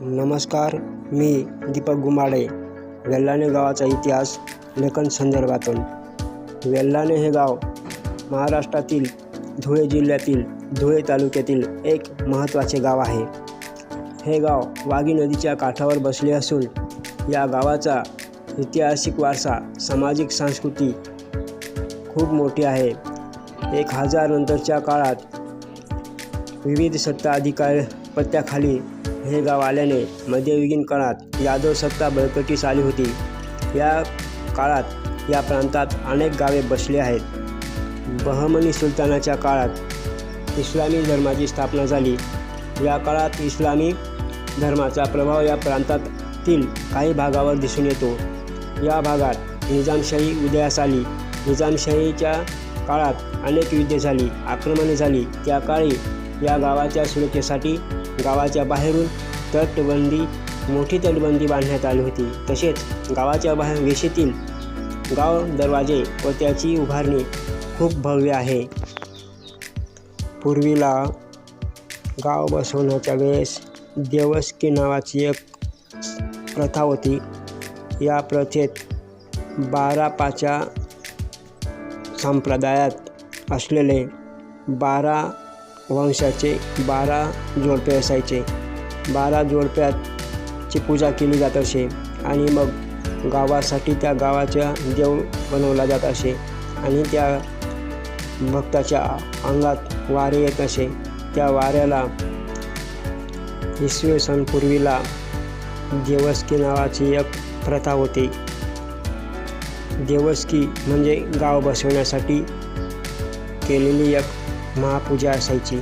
नमस्कार मी दीपक गुमाडे वेल्लाणे गावाचा इतिहास लेखन संदर्भातून. वेल्लाणे हे गाव महाराष्ट्रातील धुळे जिल्ह्यातील धुळे तालुक्यातील एक महत्त्वाचे गाव आहे. हे गाव वागी नदीच्या काठावर बसले असून या गावाचा ऐतिहासिक वारसा सामाजिक संस्कृती खूप मोठी आहे. एक हजार नंतरच्या काळात विविध सत्ता अधिकारपत्याखाली हे गाव आल्याने मध्ययुगीन काळात यादव सत्ता बळकटीस आली होती. या काळात या प्रांतात अनेक गावे बसली आहेत. बहमनी सुलतानाच्या काळात इस्लामी धर्माची स्थापना झाली. या काळात इस्लामी धर्माचा प्रभाव या प्रांतातील काही भागावर दिसून येतो. या भागात निजामशाही उदयास आली. निजामशाहीच्या काळात अनेक युद्धे झाली आक्रमणे झाली. त्या काळी या गावाच्या सुरक्षेसाठी गावाच्या बाहेरून तटबंदी मोठी तटबंदी बांधण्यात आली होती. तसेच गावाच्या बाहेर वेशीतील गाव दरवाजे व त्याची उभारणी खूप भव्य आहे. पूर्वीला गाव बसवण्याच्या वेळेस देवस्की नावाची एक प्रथा होती. या प्रथेत बारा पाच्या संप्रदायात असलेले बारा वंशाचे बारा जोडपे असायचे. बारा जोडप्याची पूजा केली जात असे आणि मग गावासाठी त्या गावाच्या देव बनवला जात असे आणि त्या भक्ताच्या अंगात वारे येत असे. त्या वाऱ्याला इसवी सन पूर्वीला देवस्की नावाची एक प्रथा होती. देवस्की म्हणजे गाव बसवण्यासाठी केलेली एक महापूजा असायची.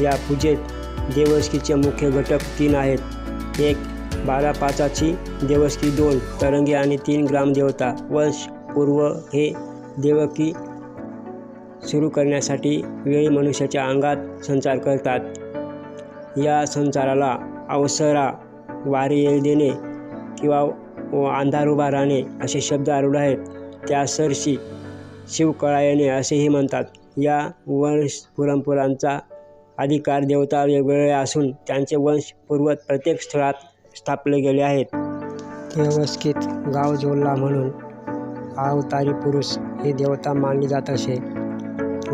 या पूजेत देवस्कीचे मुख्य घटक तीन आहेत. एक बारा पाचाची देवस्की दोन तरंगी आणि तीन ग्रामदेवता वंश पूर्व हे देवकी सुरू करण्यासाठी वेळी मनुष्याच्या अंगात संचार करतात. या संचाराला अवसरा वारी येल देणे किंवा व अंधार उभा राहणे असे शब्द आरूढ आहेत. त्या सरशी शिवकळा येणे असेही म्हणतात. या वंश पुरंपुरांचा अधिकार देवता वेगवेगळ्या असून त्यांचे वंश पूर्वत प्रत्येक स्थळात स्थापले गेले आहेत. व्यवस्थित गाव जोडला म्हणून अवतारी पुरुष ही देवता मानली जात असे.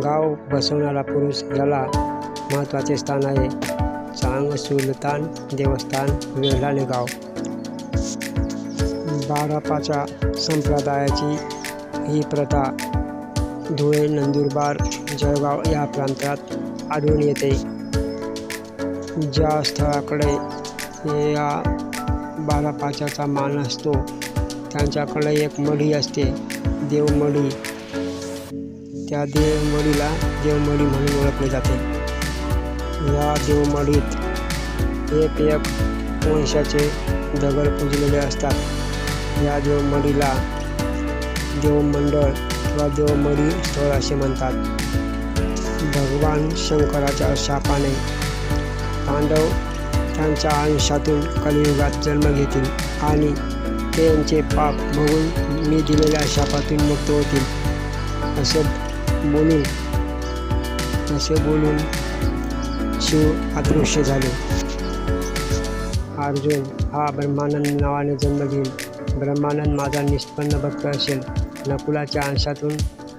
गाव बसवणारा पुरुष याला महत्त्वाचे स्थान आहे. चांग सुलतान देवस्थान वेढाणे गाव. बारापाच्या संप्रदायाची ही प्रथा धुळे नंदुरबार जळगाव या प्रांतात आढळून येते. ज्या स्थळाकडे या बारा पाचाचा मान असतो त्यांच्याकडे एक मढी असते देवमढी. त्या देवमढीला देवमढी म्हणून ओळखले जाते. या देवमढीत एक एक वंशाचे दगड पुजलेले असतात. या देवमढीला देवमंडळ किंवा देवमढी स्थळ असे म्हणतात. भगवान शंकराच्या शापाने पांडव त्यांच्या अंशातून कलियुगात जन्म घेतील आणि त्यांचे पाप बघून मी दिलेल्या शापातून मुक्त होतील. असे बोलून असे बोलून शिव अदृश्य झाले. अर्जुन हा ब्रह्मानंद नावाने जन्म घेईल. ब्रह्मानंद माझा निष्पन्न भक्त असेल. नकुलाच्या अंशातून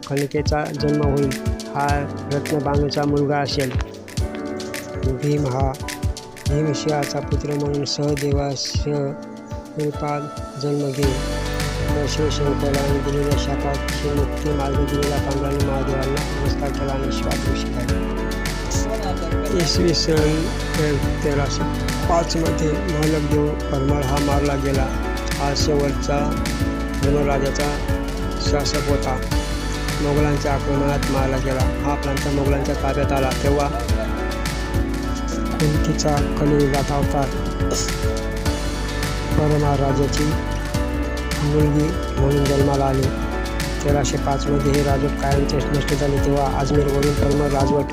कणिकेचा जन्म होईल. हा रत्नबाणूचा मुलगा असेल. भीम हा भीमशिवाचा पुत्र म्हणून सहदेवास रूपात जन्म घेईल. शिवशंकराने दिलेल्या शापात शिवमुक्ती मार्ग दिलेला पांडवांनी महादेवांना नमस्कार केला आणि शिवादृश्य झाले इसवी सन तेराशे पाचमध्ये महालकदेव परमाळ हा मारला गेला. हा शेवटचा धनुराजाचा शासक होता. मोगलांच्या आक्रमणात मारला गेला. हा प्रांत मोगलांच्या ताब्यात आला. तेव्हा कुंतीचा कलियुगात अवतार परमार राजाची मुलगी म्हणून जन्माला आली. तेराशे पाचमध्ये हे राजवट कायमचे नष्ट झाले. तेव्हा अजमेरवरून परमार राजवट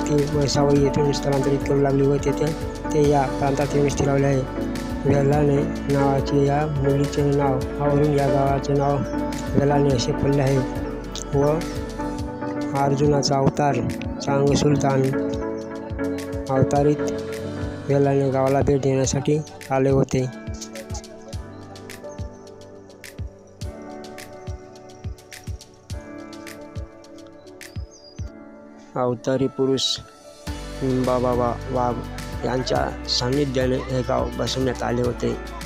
ती वैसावळी येथून स्थलांतरित करू लागली व तेथे ते या प्रांतात येऊन स्थिरावले आहे. वेलाने नावाचे या मुलीचे नाव आवरून या गावाचे नाव वेलाने असे पडले आहे. व अर्जुनाचा अवतार चांग सुलतान अवतारित वेलाने गावाला भेट देण्यासाठी आले होते. अवतारी पुरुष बाबा वाघ यांच्या सान्निध्याने हे गाव बसवण्यात आले होते.